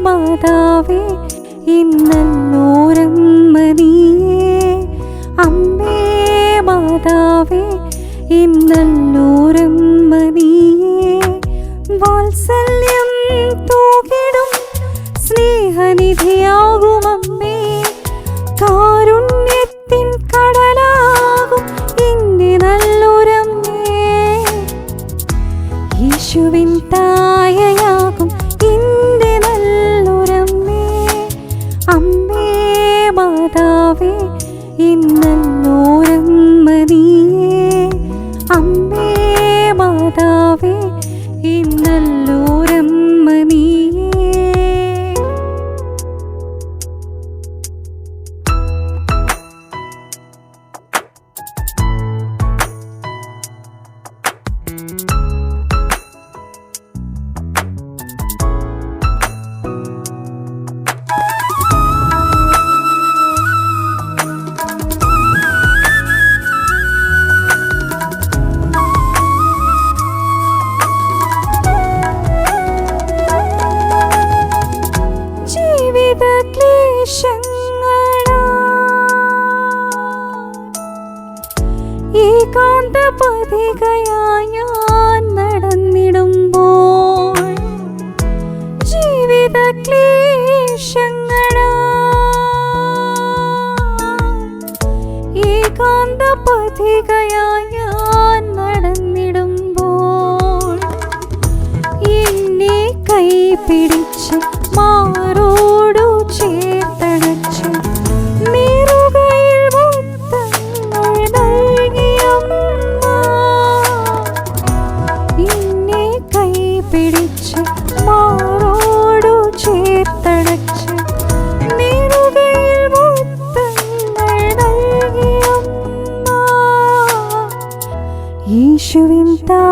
മാതാവേ ഇന്നോരമ്മ നീയേ. അമ്മേ മാതാവേ ഇന്നോരമ്മ നീയേ. വാത്സല്യം തൂകിടും സ്നേഹനിധിയാകും അമ്മേ. കാരുണ്യത്തിൻ കടലാകും ഇന്നെ നല്ലൊരമ്മേ. യേശുവിൻ ഇന്നല്ലോരമ്മ നീയേ അമ്മേ മാതാവേ ഇന്നല്ലോരമ്മ നീയേ ജീവിത കാന്തപതികയായി ഞാൻ നടന്നിടുമ്പോൾ ജീവിത ക്ലേശങ്ങളാ ഏകാന്തപതികയായി ഞാൻ നടന്നിടുമ്പോൾ പിടിച്ച് മാറോടു ചേർത്തടച്ച് നീറുകയിൽ മുത്തങ്ങൾ നൽകിയമ്മ യേശുവിൻ താ